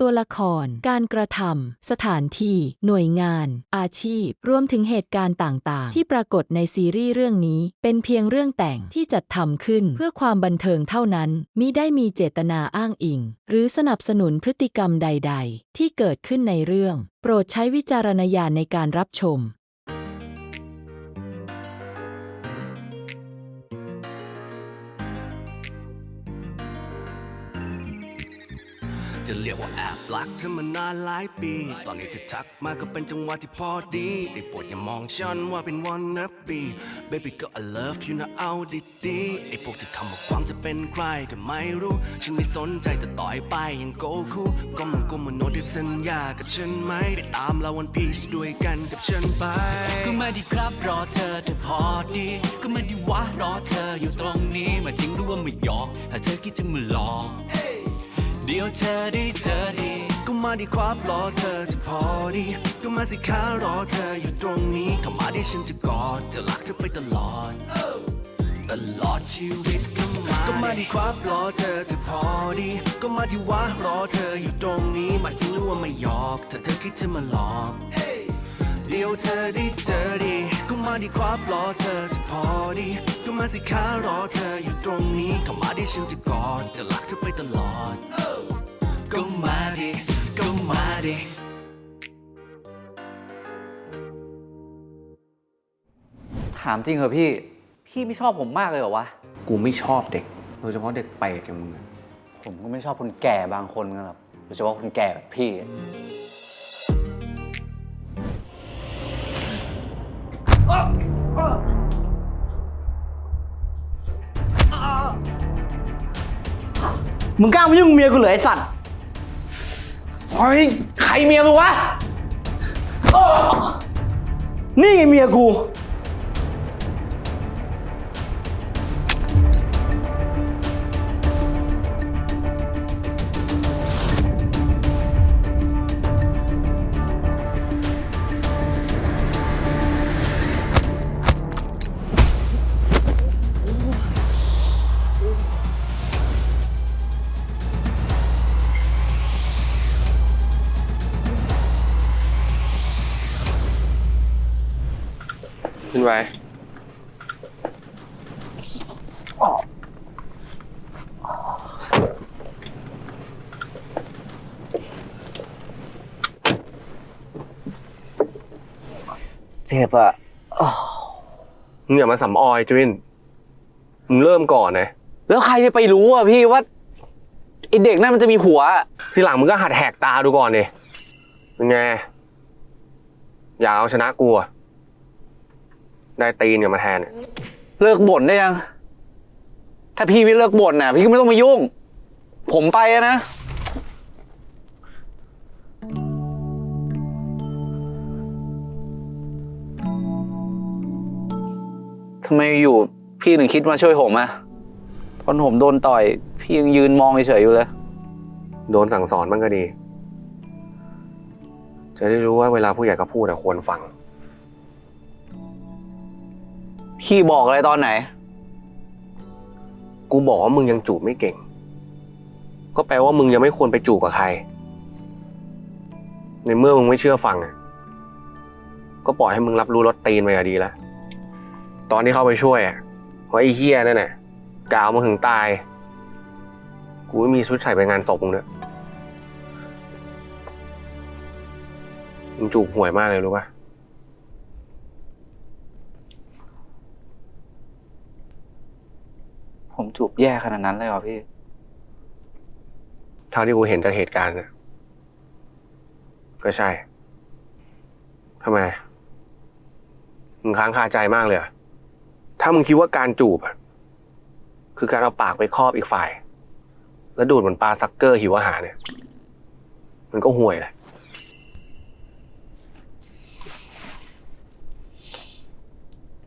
ตัวละคร การกระทำ สถานที่ หน่วยงาน อาชีพ รวมถึงเหตุการณ์ต่างๆ ที่ปรากฏในซีรีส์เรื่องนี้ เป็นเพียงเรื่องแต่งที่จัดทำขึ้นเพื่อความบันเทิงเท่านั้น มิได้มีเจตนาอ้างอิง หรือสนับสนุนพฤติกรรมใด ๆ ที่เกิดขึ้นในเรื่อง โปรดใช้วิจารณญาณในการรับชม จะเรียกว่าแอบรักเธอมานานหลายปี ตอนนี้เธอทักมาก็เป็นจังหวะที่พอดี ได้โปรดอย่ามองฉันว่าเป็นวันนับปี Baby girl I love you นะเอาดีๆไอ้พวกที่ทำมาความจะเป็นใครก็ไม่รู้ ฉันไม่สนใจแต่ต่อยไปยังโกคูก็มันก็มันโนที่สัญญากับฉันไหมไปตามเราวันพีชด้วยกันกับฉันไป ก็มาดีครับรอเธอเธอพอดี ก็มาดีวะรอเธออยู่ตรงนี้มาจริงหรือว่าไม่ยอกถ้าเธอคิดจะมาหลอก เดี๋ยวเธอได้เจอดีก็มาดีครับรอเธอจะพอดี ก็มาสิคะรอเธออยู่ตรงนี้เข้ามาดีฉันจะกอดจะรักเธอไปตลอด ตลอดชีวิตก็มาก็มาดีครับรอเธอจะพอดี ก็มาดีวะรอเธออยู่ตรงนี้มาจริงหรือว่าไม่หยอกถ้าเธอคิดจะมาหลอก ดี๋ยวเธอได้เจอดีก็มาดีครับรอเธอจะพอดีก็มาสิคะรอเธออยู่ตรงนี้เข้ามาที่ฉันจะกอดจะรักเธอไปตลอดก็มาดิก็มาดิถามจริงเหรอพี่ พี่ไม่ชอบผมมากเลยเหรอวะ กูไม่ชอบเด็ก โดยเฉพาะเด็กเปรตอย่างมึงอะผมก็ไม่ชอบคนแก่บางคนกันหรอกโดยเฉพาะคนแก่แบบพี่ มึงกล้ามายุ่งเมียกูเหรอไอสัตว์เฮ้ยใครเมียมึงวะ นี่ไงเมียกู ขึ้นไปเจ็บอะมึงอย่ามาสำออยจุวินมึงเริ่มก่อนนะแล้วใครจะไปรู้อะพี่ว่าไอเด็กนั่นมันจะมีผัวอะทีหลังมึงก็หัดแหกตาดูก่อนดิเป็นไง อย่าเอาชนะกูอะ ได้ตีนอย่ามาแทนเนี่ยเลิกบ่นได้ยัง ถ้าพี่ไม่เลิกบ่นน่ะ พี่ก็ไม่ต้องมายุ่ง ผมไปอะนะ ทำไมอยู่พี่ถึงคิดมาช่วยผมอะตอนผมโดนต่อย พี่ยังยืนมองเฉยๆอยู่เลย โดนสั่งสอนมันก็ดี จะได้รู้ว่าเวลาผู้ใหญ่เขาพูดอะควรฟัง พี่บอกอะไรตอนไหน กูบอกว่ามึงยังจูบไม่เก่ง ก็แปลว่ามึงยังไม่ควรไปจูบกับใคร ในเมื่อมึงไม่เชื่อฟังอะก็ปล่อยให้มึงรับรู้รสตีนไปก็ดีแล้ว ตอนที่เข้าไปช่วยอะเพราะไอ้เฮียนั่นน่ะกล่าวมาถึงตาย กูไม่มีชุดใส่ไปงานศพมึงเนอะมึงจูบห่วยมากเลยรู้ปะผม จูบแย่ขนาดนั้นเลยเหรอพี่ เท่าที่กูเห็นจากเหตุการณ์น่ะก็ใช่ทำไมมึงค้างคาใจมากเลยเหรอถ้ามึงคิดว่าการจูบอะคือการเอาปากไปครอบอีกฝ่าย แล้วดูดเหมือนปลาซักเกอร์หิวอาหารเนี่ย มันก็ห่วยแหละ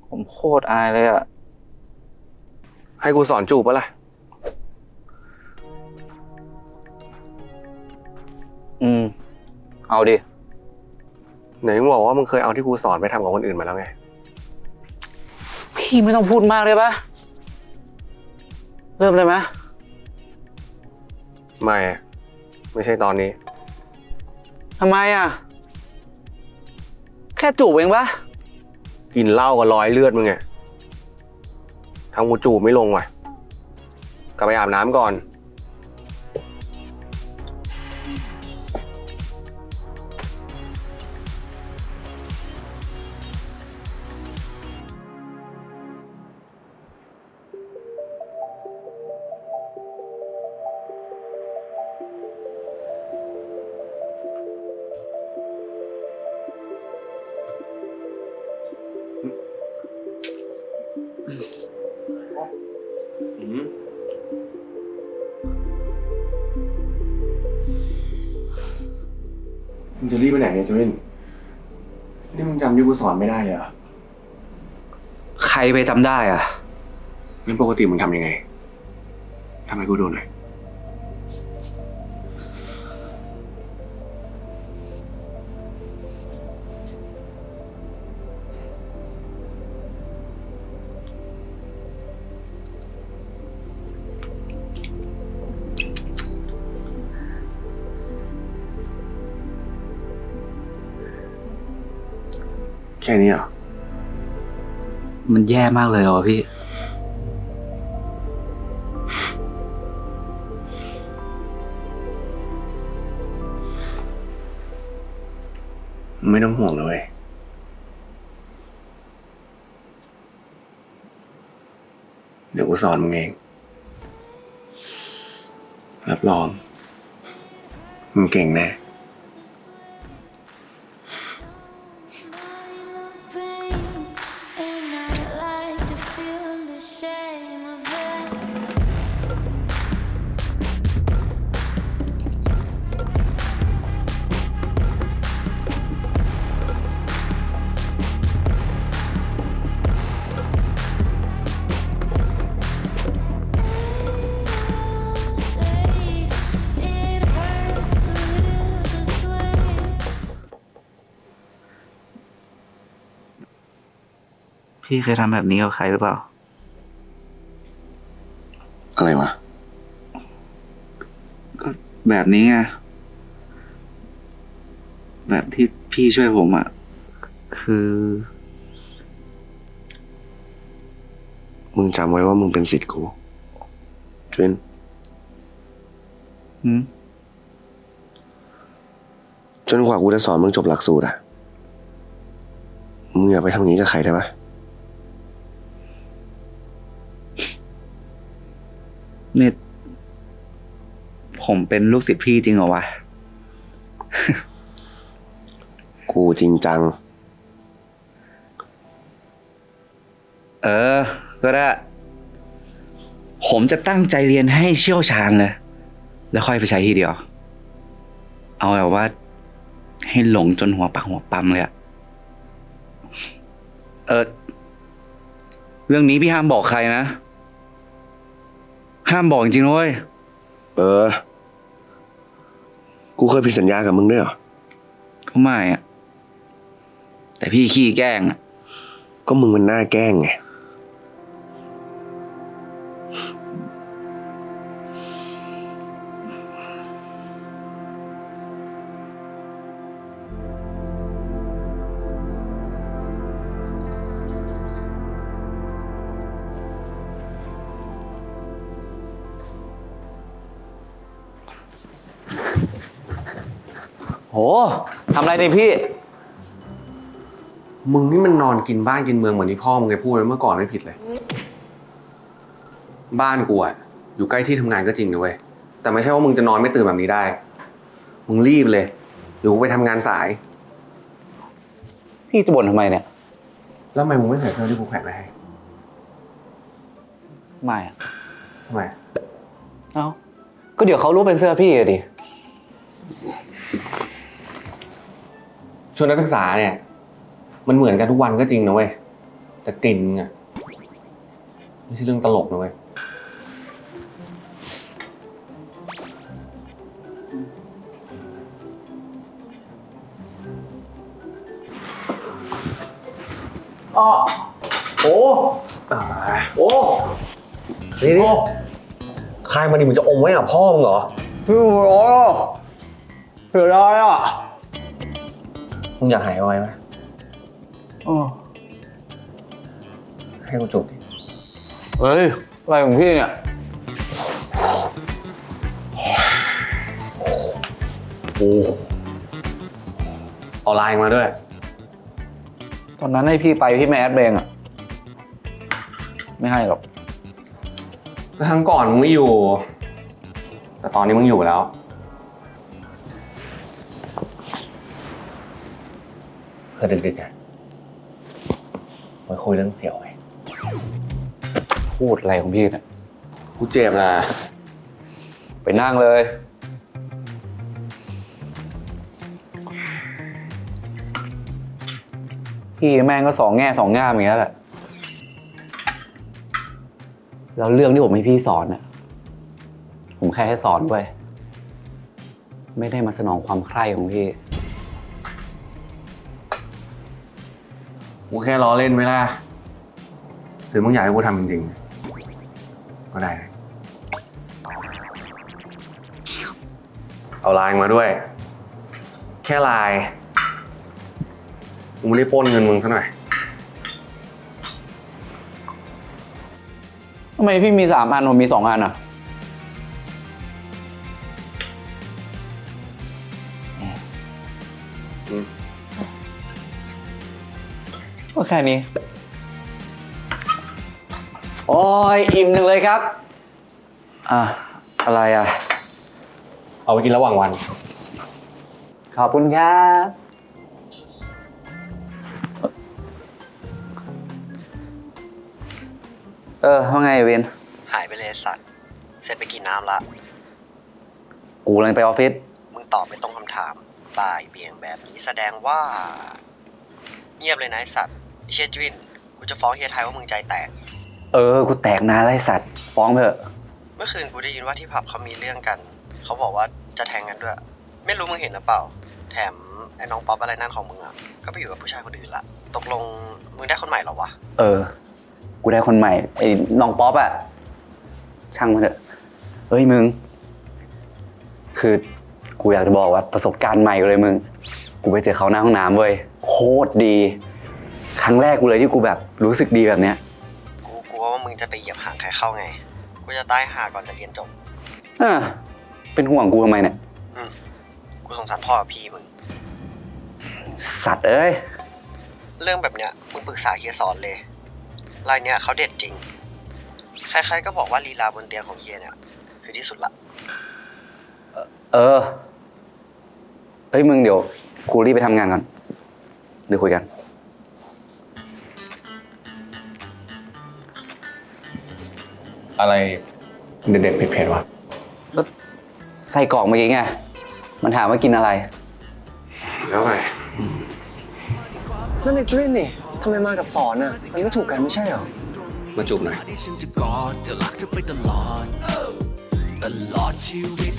ผมโคตรอายเลยอะ ให้กูสอนจูบปะล่ะ อืม เอาดิ ไหนมึงบอกว่ามึงเคยเอาที่กูสอนไปทำกับคนอื่นมาแล้วไง พี่ไม่ต้องพูดมากเลยปะเริ่มเลยไหมไม่อะไม่ใช่ตอนนี้ ทำไมอะ แค่จูบเองปะกินเหล้ากับรอยเลือดมึงไง ทำกูจูบไม่ลงว่ะกลับไปอาบน้ำก่อน จะรีบไปไหนเนี่ยจวินนี่มึงจำยุคกูสอนไม่ได้เลยเหรอใครไปจำได้อะงั้นปกติมึงทำยังไงทำให้กูดูหน่อย ค่นี้เหรอ มันแย่มากเลยอะพี่ ไม่ต้องห่วงเลย เดี๋ยวกูสอนมึงเอง รับรอง มึงเก่งแน่ พี่เคยทำแบบนี้กับใครหรือเปล่า อะไรวะ แบบนี้ไง แบบที่พี่ช่วยผมอะ คือ มึงจำไว้ว่ามึงเป็นสิทธิ์กูจวินหืมจนกว่ากูจะสอนมึงจบหลักสูตรอะมึงอย่าไปทำอย่างนี้กับใครได้ปะ ผมเป็นลูกศิษย์พี่จริงเหรอวะ กูจริงจัง เออ ก็ได้ ผมจะตั้งใจเรียนให้เชี่ยวชาญเลย แล้วค่อยไปใช้ทีเดียว เอาแบบว่า ให้หลงจนหัวปักหัวปั๊มเลยอะเออ เรื่องนี้พี่ห้ามบอกใครนะ ห้ามบอกจริงๆนะเว้ย เออ กูเคยผิดสัญญากับมึงด้วยเหรอ ก็ไม่อะแต่พี่ขี้แกล้งอะ ก็มึงมันน่าแกล้งไง ทำอะไรเนี่ยพี่ มึงนี่มันนอนกินบ้านกินเมืองเหมือนที่พ่อมึงเคยพูดไว้เมื่อก่อนไม่ผิดเลย บ้านกูอะอยู่ใกล้ที่ทำงานก็จริงนะเว้ยแต่ไม่ใช่ว่ามึงจะนอนไม่ตื่นแบบนี้ได้ มึงรีบเลยหรือกูไปทำงานสาย พี่จะบ่นทำไมเนี่ย แล้วทำไมมึงไม่ใส่เสื้อที่กูแขวนไว้ให้ไม่อะทำไม เอ้า ก็เดี๋ยวเขารู้เป็นเสื้อพี่อะดิ ชวนนักศึกษาเนี่ย มันเหมือนกันทุกวันก็จริงนะเว้ย แต่กลิ่นมึงอะไม่ใช่เรื่องตลกนะเว้ย อ้อโอ้โอ้นี่นี่คายมาดิมึงจะอมไว้กับพ่อมึงเหรอ พี่ร้อยอะพี่ร้อยอะ มึงอยากหายไวไหมโอ้ให้กูจูบดิเฮ้ยอะไรของพี่เนี่ย โอ้เอาไลน์มาด้วย ตอนนั้นให้พี่ไปพี่ไม่แอดเบงอะ ไม่ให้หรอก ครั้งก่อนมึงไม่อยู่ แต่ตอนนี้มึงอยู่แล้ว เพื่อดึกๆอะมาคุยเรื่องเสี่ยวไงพูดอะไรของพี่เนี่ยกูเจ็บนะไปนั่งเลย พี่แม่งก็สองแง่สองง่ามอย่างนี้ยแหละ แล้วเรื่องที่ผมให้พี่สอนน่ะ ผมแค่ให้สอนเว้ยไม่ได้มาสนองความใคร่ของพี่ กูแค่ล้อเล่นไหมล่ะหรือมึงอยากให้กูทำจริงๆ ก็ได้นะเอาไลน์มาด้วย แค่ไลน์กูไม่ได้ปล้นเงินมึงซะหน่อย ทำไมพี่มีสามอันผมมีสองอันอะ ก็แค่นี้ โอ้ยอิ่มหนึ่งเลยครับ อะ อะไรอะ เอาไปกินระหว่างวัน ขอบคุณครับ เออว่าไงเวนหายไปเลยไอ้สัตว์ เสร็จไปกินน้ำละ กูกำลังไปออฟฟิศ มึงตอบไม่ตรงคำถามบ่ายเบี่ยงแบบนี้แสดงว่า เงียบเลยนะไอ้สัตว์ไอ้ เชดจวินกูจะฟ้องเฮียไทยว่ามึงใจแตก เออ กูแตกนานแล้วไอ้สัตว์ ฟ้องไปเถอะ เมื่อคืนกูได้ยินว่าที่ผับเขามีเรื่องกัน เขาบอกว่าจะแทงกันด้วย ไม่รู้มึงเห็นหรือเปล่า แถมไอ้น้องป๊อปอะไรนั่นของมึงอะ ก็ไปอยู่กับผู้ชายคนอื่นละ ตกลงมึงได้คนใหม่เหรอวะ เออ กูได้คนใหม่ ไอ้น้องป๊อปอะช่างมันเถอะเฮ้ยมึง คือกูอยากจะบอกว่าประสบการณ์ใหม่เลยมึง กูไปเจอเขาหน้าห้องน้ำเว้ย โคตรดี ครั้งแรกกูเลยที่กูแบบรู้สึกดีแบบเนี้ย กูกลัวว่ามึงจะไปเหยียบหางใครเข้าไง กูจะตายห่าก่อนจะเรียนจบ อ่าเป็นห่วงกูทำไมเนี่ยกูสงสารพ่อกับพี่มึง สัตว์เอ้ย เรื่องแบบเนี้ยมึงปรึกษาเฮียสอนเลย รายเนี้ยเขาเด็ดจริง ใครๆก็บอกว่าลีลาบนเตียงของเฮียเนี่ย คือที่สุดละ เออ เฮ้ยมึงเดี๋ยว กูรีบไปทำงานก่อน เดี๋ยวคุยกัน อะไรเด็ดๆเผ็ดๆวะใส่กล่องเมื่อกี้ไง มันถามว่ากินอะไร แล้วไงนั่นไอ้กรินนี่ทำไมมากับสอนอะ มันไม่ถูกกันไม่ใช่เหรอ มาจูบหน่อย ที่ฉันจะกอดจะรักเธอไปตลอด ตลอดชีวิต